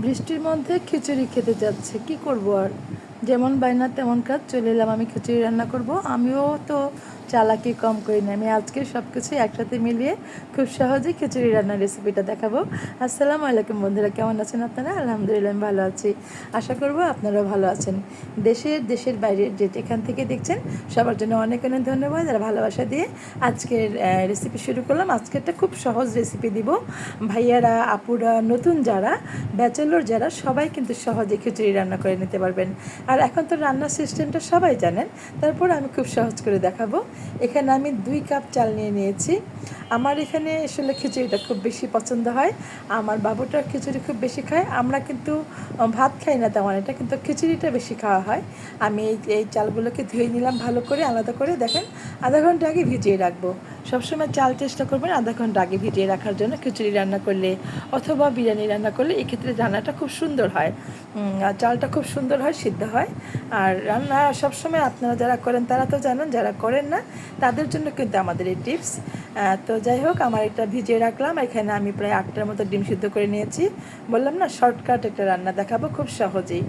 বৃষ্টির মধ্যে খিচুড়ি খেতে যাচ্ছে। কি করব আর? যেমন বাইনা তেমন কাজ, চলে এলাম আমি খিচুড়ি রান্না করব। আমিও তো চালাকি কম করি না, আমি আজকে সব কিছু একসাথে মিলিয়ে খুব সহজে খিচুড়ি রান্নার রেসিপিটা দেখাবো। আসসালামু আলাইকুম বন্ধুরা, কেমন আছেন আপনারা? আলহামদুলিল্লাহ আমি ভালো আছি। আশা করব আপনারাও ভালো আছেন। দেশের দেশের বাইরে যে যেখান থেকে দেখছেন, সবার জন্য অনেক অনেক ধন্যবাদ আর ভালোবাসা দিয়ে আজকের রেসিপি শুরু করলাম। আজকে একটা খুব সহজ রেসিপি দিব। ভাইয়ারা, আপুরা, নতুন যারা ব্যাচেলর যারা, সবাই কিন্তু সহজে খিচুড়ি রান্না করে নিতে পারবেন। আর এখন তো রান্নার সিস্টেমটা সবাই জানেন, তারপর আমি খুব সহজ করে দেখাবো। এখানে আমি দুই কাপ চাল নিয়ে নিয়েছি। আমার এখানে আসলে খিচুড়িটা খুব বেশি পছন্দ হয়। আমার বাবুটা খিচুড়ি খুব বেশি খায়। আমরা কিন্তু ভাত খাই না তেমন। এটা কিন্তু খিচুড়িটা বেশি খাওয়া হয়। আমি এই চালগুলোকে ধুয়ে নিলাম ভালো করে, আলাদা করে। দেখেন, আধা ঘণ্টা আগে ভিজিয়ে রাখব। সবসময় চাল চেষ্টা করবেন আধা ঘণ্টা আগে ভিজিয়ে রাখার জন্য। খিচুড়ি রান্না করলে অথবা বিরিয়ানি রান্না করলে এক্ষেত্রে রান্নাটা খুব সুন্দর হয়। আর চালটা খুব সুন্দর হয়, সিদ্ধ হয়। আর রান্না সবসময় আপনারা যারা করেন তারা তো জানেন, যারা করেন না, তাদের জন্য কিন্তু আমাদের এই টিপস। তো যাই হোক, আমার এটা ভিজিয়ে রাখলাম। এখানে আমি প্রায় আটটার মতো ডিম সিদ্ধ করে নিয়েছি। বললাম না, শর্টকাট একটা রান্না দেখাবো খুব সহজেই।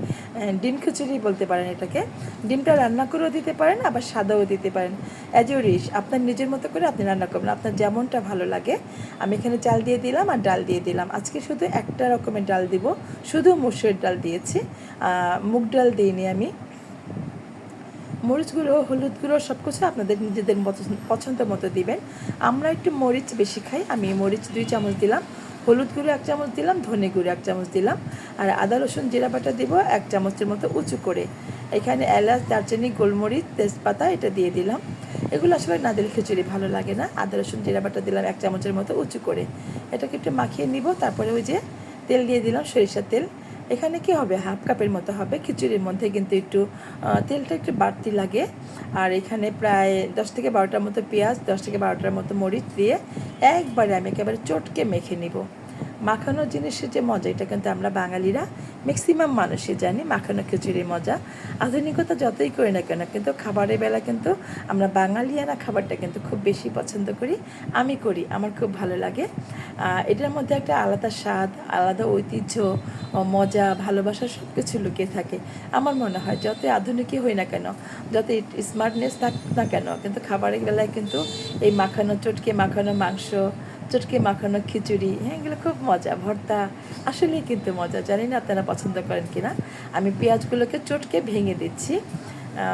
ডিম খিচুড়ি বলতে পারেন এটাকে। ডিমটা রান্না করেও দিতে পারেন, আবার সাদাও দিতে পারেন। অ্যাজ ইউ রিশ আপনার নিজের মতো করে আপনি রান্না করবেন। আপনার যেমনটা ভালো লাগে। আমি এখানে চাল দিয়ে দিলাম আর ডাল দিয়ে দিলাম। আজকে শুধু একটা রকমের ডাল দিব। শুধু মুসুর ডাল দিয়েছি। মুগ ডাল দিইনি আমি। মরিচ গুঁড়ো, হলুদ গুঁড়ো সব কিছু আপনাদের নিজেদের মতো, পছন্দ মতো দিবেন। আমরা একটু মরিচ বেশি খাই। আমি মরিচ দুই চামচ দিলাম। হলুদ গুঁড়ো এক চামচ দিলাম। ধনে গুঁড়ো এক চামচ দিলাম। আর আদা, রসুন, জিরা বাটা দিব এক চামচের মতো উঁচু করে। এখানে এলাচ, দারচিনি, গোলমরিচ, তেজপাতা এটা দিয়ে দিলাম। এগুলো আসলে না দিলে খিচুড়ি ভালো লাগে না। আদা, রসুন, জিরা বাটা দিলাম এক চামচের মতো উঁচু করে। এটাকে একটু মাখিয়ে নিব, তারপরে ওই যে তেল দিয়ে দিলাম সরিষার তেল। এখানে কি হবে? হাফ কাপের মতো হবে। খিচুড়ির মধ্যে কিন্তু একটু তেলটা একটু বাড়তি লাগে। আর এখানে প্রায় দশ থেকে বারোটার মতো পেঁয়াজ, দশ থেকে বারোটার মতো মরিচ দিয়ে একবারে আমি একেবারে চটকে মেখে নিব। মাখানো জিনিসের যে মজা, এটা কিন্তু আমরা বাঙালিরা ম্যাক্সিমাম মানুষই জানি, মাখানো খিচুড়ির মজা। আধুনিকতা যতই করি না কেন, কিন্তু খাবারের বেলা কিন্তু আমরা বাঙালিয়ানা খাবারটা কিন্তু খুব বেশি পছন্দ করি, আমি করি, আমার খুব ভালো লাগে। এটার মধ্যে একটা আলাদা স্বাদ, আলাদা ঐতিহ্য মজা, ভালোবাসা সব কিছু লুকিয়ে থাকে। আমার মনে হয় যতই আধুনিকই হই না কেন যত স্মার্টনেস থাক না কেন, কিন্তু খাবারের বেলায় কিন্তু এই মাখানো চটকে, মাখানো মাংস চটকে মাখানো খিচুড়ি হ্যাঁ এগুলো খুব মজা। ভর্তা, আসলেই কিন্তু মজা। জানি না আপনারা পছন্দ করেন কিনা। আমি পেঁয়াজগুলোকে চটকে ভেঙে দিচ্ছি।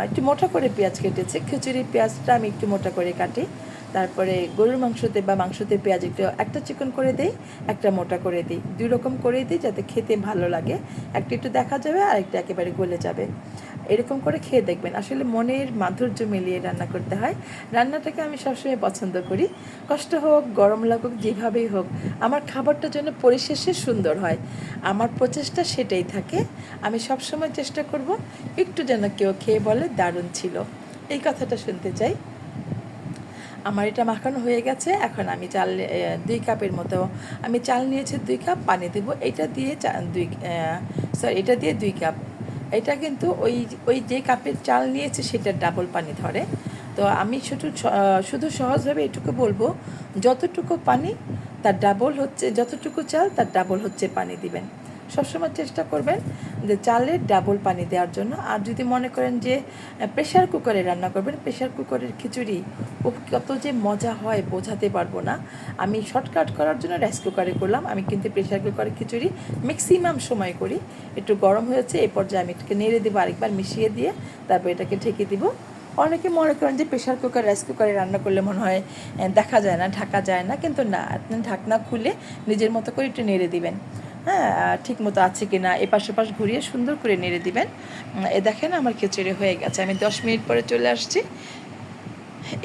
একটু মোটা করে পেঁয়াজ কেটেছি। খিচুড়ি পেঁয়াজটা আমি একটু মোটা করে কাটি। তারপরে গরুর মাংসতে বা মাংসতে পেঁয়াজ একটু, একটা চিকন করে দিই, একটা মোটা করে দিই। দুই রকম করে দিই যাতে খেতে ভালো লাগে। একটা একটু দেখা যাবে আর একটা একেবারে গলে যাবে। এরকম করে খেয়ে দেখবেন। আসলে মনের মাধুর্য মিলিয়ে রান্না করতে হয়। রান্নাটাকে আমি সবসময় পছন্দ করি। কষ্ট হোক, গরম লাগুক, যেভাবেই হোক, আমার খাবারটা যেন পরিশেষে সুন্দর হয়। আমার প্রচেষ্টা সেটাই থাকে। আমি সবসময় চেষ্টা করব একটু যেন কেউ খেয়ে বলে দারুণ ছিল। এই কথাটা শুনতে চাই। আমার এটা মাখানো হয়ে গেছে। এখন আমি চাল দুই কাপের মতো, আমি চাল নিয়েছি দুই কাপ, পানি দেবো। এটা দিয়ে চা- দুই সরি এটা দিয়ে দুই কাপ। এটা কিন্তু ওই ওই যে কাপের চাল নিয়েছে সেটার ডাবল পানি ধরে। তো আমি শুধু শুধু সহজভাবে এটুকু বলব, যতটুকু পানি, তার ডাবল হচ্ছে, যতটুকু চাল, তার ডাবল হচ্ছে পানি দিবেন। সবসময় চেষ্টা করবেন যে চালের ডাবল পানি দেওয়ার জন্য। আর যদি মনে করেন যে প্রেশার কুকারে রান্না করবেন প্রেশার কুকারের খিচুড়ি কত যে মজা হয়, বোঝাতে পারব না। আমি শর্টকাট করার জন্য রাইস কুকারে করলাম। আমি কিন্তু প্রেশার কুকারের খিচুড়ি ম্যাক্সিমাম সময় করি। একটু গরম হয়েছে এই পর্যায়ে আমি এটাকে নেড়ে দেবো আরেকবার মিশিয়ে দিয়ে, তারপর এটাকে ঢেকে দিব। অনেকে মনে করেন যে প্রেশার কুকার রাইস কুকারে রান্না করলে মনে হয় দেখা যায় না, ঢাকা যায় না। কিন্তু না, আপনি ঢাকনা খুলে নিজের মতো করে একটু নেড়ে দিবেন। হ্যাঁ ঠিকমতো ঠিক মতো আছে কি না এপাশ ওপাশ ঘুরিয়ে সুন্দর করে নেড়ে দিবেন। এ দেখেন আমার খিচুড়ি হয়ে গেছে, আমি দশ মিনিট পরে চলে আসছি।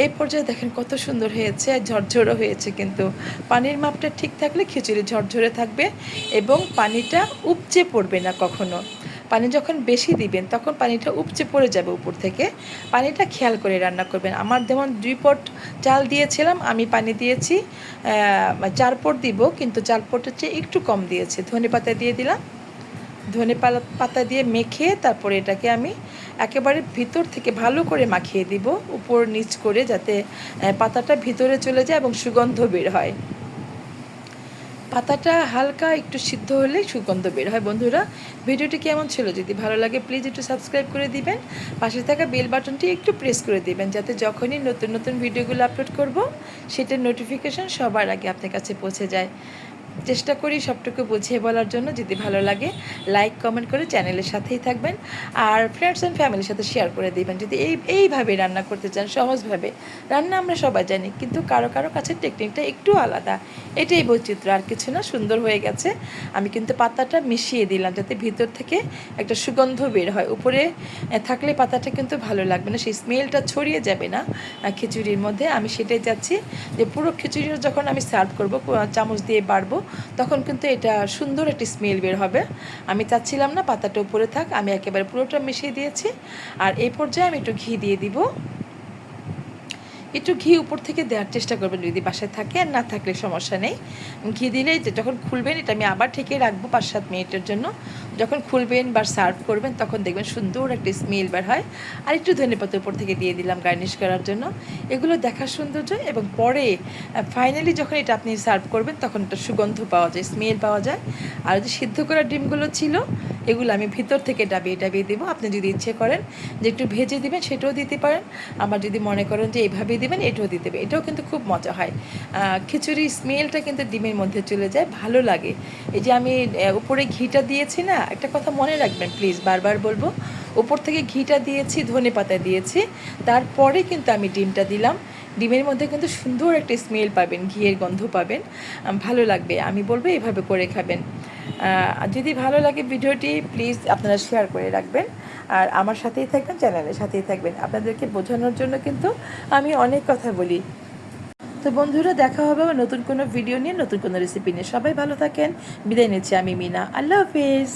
এই পর্যায়ে দেখেন কত সুন্দর হয়েছে ঝরঝরও হয়েছে কিন্তু। পানির মাপটা ঠিক থাকলে খিচুড়ি ঝরঝরে থাকবে এবং পানিটা উপচে পড়বে না কখনো। পানি যখন বেশি দিবেন, তখন পানিটা উপচে পড়ে যাবে উপর থেকে। পানিটা খেয়াল করে রান্না করবেন। আমার যেমন দুই পট চাল দিয়েছিলাম, আমি পানি দিয়েছি চার পট দিব, কিন্তু চার পটের চেয়ে একটু কম দিয়েছি। ধনে পাতা দিয়ে দিলাম। ধনে পাতা দিয়ে মেখে তারপরে এটাকে আমি একেবারে ভিতর থেকে ভালো করে মাখিয়ে দিব, উপর নিচ করে যাতে পাতাটা ভিতরে চলে যায় এবং সুগন্ধ বের হয়। পাতাটা হালকা একটু সিদ্ধ হলে সুগন্ধ বের হয়। বন্ধুরা, ভিডিওটি কেমন ছিল? যদি ভালো লাগে প্লিজ একটু সাবস্ক্রাইব করে দিবেন। পাশে থাকা বেল বাটনটি একটু প্রেস করে দিবেন, যাতে যখনই নতুন নতুন ভিডিওগুলো আপলোড করব, সেটার নোটিফিকেশান সবার আগে আপনার কাছে পৌঁছে যায়। চেষ্টা করি সবটুকু বুঝিয়ে বলার জন্য, যদি ভালো লাগে লাইক কমেন্ট করে চ্যানেলের সাথেই থাকবেন। আর ফ্রেন্ডস অ্যান্ড ফ্যামিলির সাথে শেয়ার করে দিবেন। যদি এই, এইভাবে রান্না করতে চান, সহজভাবে। রান্না আমরা সবাই জানি, কিন্তু কারও কারও কাছে টেকনিকটা একটু আলাদা। এটাই বৈচিত্র্য, আর কিছু না, সুন্দর হয়ে গেছে। আমি কিন্তু পাতাটা মিশিয়ে দিলাম, যাতে ভিতর থেকে একটা সুগন্ধ বের হয়। উপরে থাকলে পাতাটা কিন্তু ভালো লাগবে না, সেই স্মেলটা ছড়িয়ে যাবে না খিচুড়ির মধ্যে। আমি সেটাই চাচ্ছি যে পুরো খিচুড়িটা যখন আমি সার্ভ করব চামচ দিয়ে বাড়বো তখন কিন্তু এটা সুন্দর একটি স্মেল বের হবে। আমি চাচ্ছিলাম না পাতাটা উপরে থাক, আমি একেবারে পুরোটা মিশিয়ে দিয়েছি। আর এই পর্যায়ে আমি একটু ঘি দিয়ে দিব। একটু ঘি উপর থেকে দেওয়ার চেষ্টা করবেন যদি বাসায় থাকে, আর না থাকলে সমস্যা নেই। ঘি দিলেই যে যখন খুলবেন, এটা আমি আবার ঠেকে রাখব পাঁচ সাত মিনিটের জন্য। যখন খুলবেন বা সার্ভ করবেন তখন দেখবেন সুন্দর একটা স্মেল বার হয়। আর একটু ধনে পাতা উপর থেকে দিয়ে দিলাম গার্নিশ করার জন্য। এগুলো দেখার সৌন্দর্য এবং পরে ফাইনালি যখন এটা আপনি সার্ভ করবেন তখন একটা সুগন্ধ পাওয়া যায় স্মেল পাওয়া যায়। আর যে সিদ্ধ করা ডিমগুলো ছিল এগুলো আমি ভিতর থেকে ডাবিয়ে ডাবিয়ে দেবো। আপনি যদি ইচ্ছে করেন যে একটু ভেজে দিবেন সেটাও দিতে পারেন। আবার যদি মনে করেন যে এইভাবেই দিবেন এটাও দিতে হবে। এটাও কিন্তু খুব মজা হয়। আহ, খিচুড়ির স্মেলটা কিন্তু ডিমের মধ্যে চলে যায় ভালো লাগে। এই যে আমি উপরে ঘিটা দিয়েছি না একটা কথা মনে রাখবেন প্লিজ বারবার বলব। উপর থেকে ঘিটা দিয়েছি, ধনে পাতা দিয়েছি। তারপরে কিন্তু আমি ডিমটা দিলাম। ডিমের মধ্যে কিন্তু সুন্দর একটা স্মেল পাবেন, ঘিয়ের গন্ধ পাবেন। ভালো লাগবে। আমি বলব এভাবে করে খাবেন। যদি ভালো লাগে ভিডিওটি প্লিজ আপনারা শেয়ার করে রাখবেন। আর আমার সাথেই থাকবেন চ্যানেলের সাথেই থাকবেন। আপনাদেরকে বোঝানোর জন্য কিন্তু আমি অনেক কথা বলি। তো বন্ধুরা, দেখা হবে আবার নতুন কোনো ভিডিও নিয়ে, নতুন কোনো রেসিপি নিয়ে। সবাই ভালো থাকেন। বিদায় নিচ্ছি আমি মিনা। আল্লাহ হাফিজ।